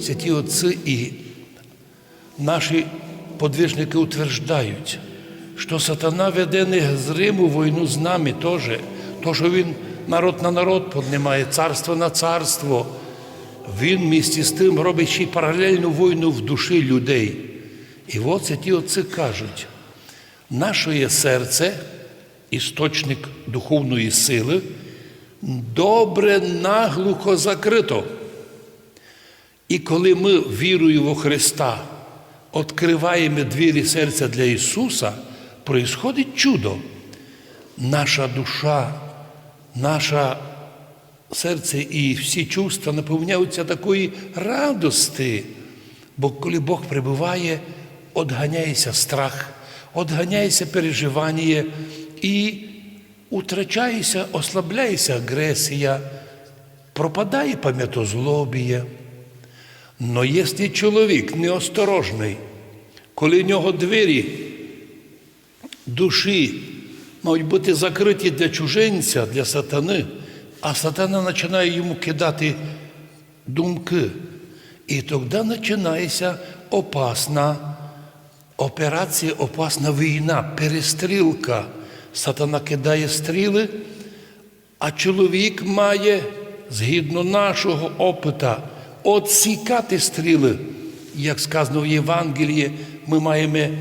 Святі Отці і наші подвижники утверждають, що сатана веде незриму війну з нами теж, то, що він народ на народ піднімає, царство на царство. Він місті з тим робить ще й паралельну війну в душі людей. І от святі отці кажуть, наше серце, істочник духовної сили, добре наглухо закрито. І коли ми вірою во Христа відкриваємо двері серця для Ісуса, происходить чудо. Наша душа, наше серце і всі чувства наповняються такої радости. Бо коли Бог прибуває, одганяється страх, одганяється переживання і утрачається, ослабляється агресія, пропадає пам'ятозлобія. Но якщо чоловік неосторожний, коли в нього двері душі мають бути закриті для чужинця, для сатани, а сатана починає йому кидати думки. І тоді починається опасна операція, опасна війна, перестрілка. Сатана кидає стріли, а чоловік має, згідно нашого опита, отсікати стріли. Як сказано в Євангелії, ми маємо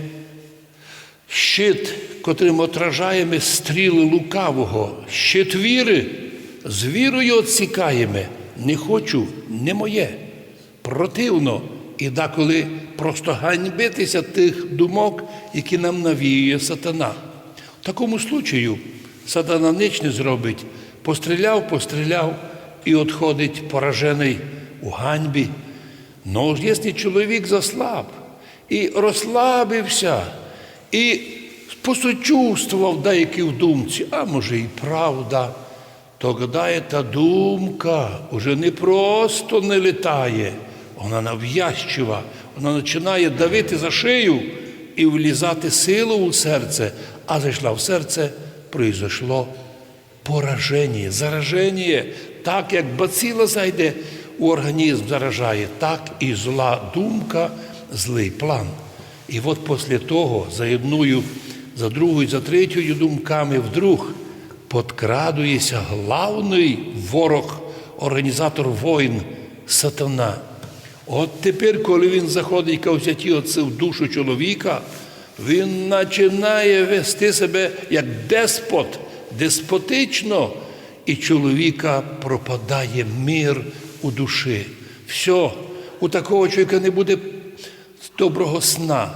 щит, котрим отражаємо стріли лукавого, щит віри, з вірою отсікаємо. Не хочу, не моє. Противно і деколи просто ганьбитися тих думок, які нам навіює сатана. В такому случаю сатана ніч не зробить. Постріляв, постріляв і відходить поражений у ганьбі. Ну, якщо чоловік заслаб і розслабився, і посочувствував деякі в думці, а може і правда, тоді та думка вже не просто не літає, вона нав'язчива, вона починає давити за шию і влізати силу у серце, а зайшла в серце, произошло пораження, зараження. Так як баціла зайде у організм заражає, так і зла думка, злий план. І от після того за одною, за другою, за третьою думками вдруг подкрадується главний ворог, організатор воїн сатана. От тепер, коли він заходить кавзяті оце в душу чоловіка, він починає вести себе як деспот, деспотично, і чоловіка пропадає мир у душі. Все, у такого чоловіка не буде доброго сна,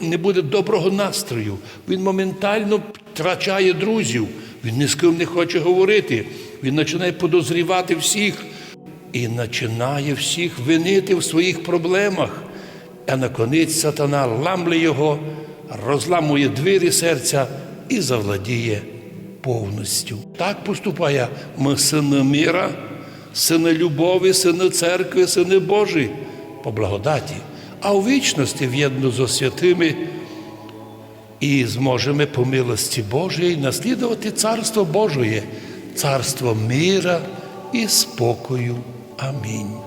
не буде доброго настрою. Він моментально втрачає друзів, він ні з ким не хоче говорити, він починає подозрівати всіх і починає всіх винити в своїх проблемах. А наконець сатана ламле його, розламує двері серця і завладіє повністю. Так поступає ми сини міра, сини любові, сини церкви, сини Божі по благодаті, а у вічності в'єдно зо святими і зможемо по милості Божої наслідувати Царство Божоє, царство мира і спокою. Амінь.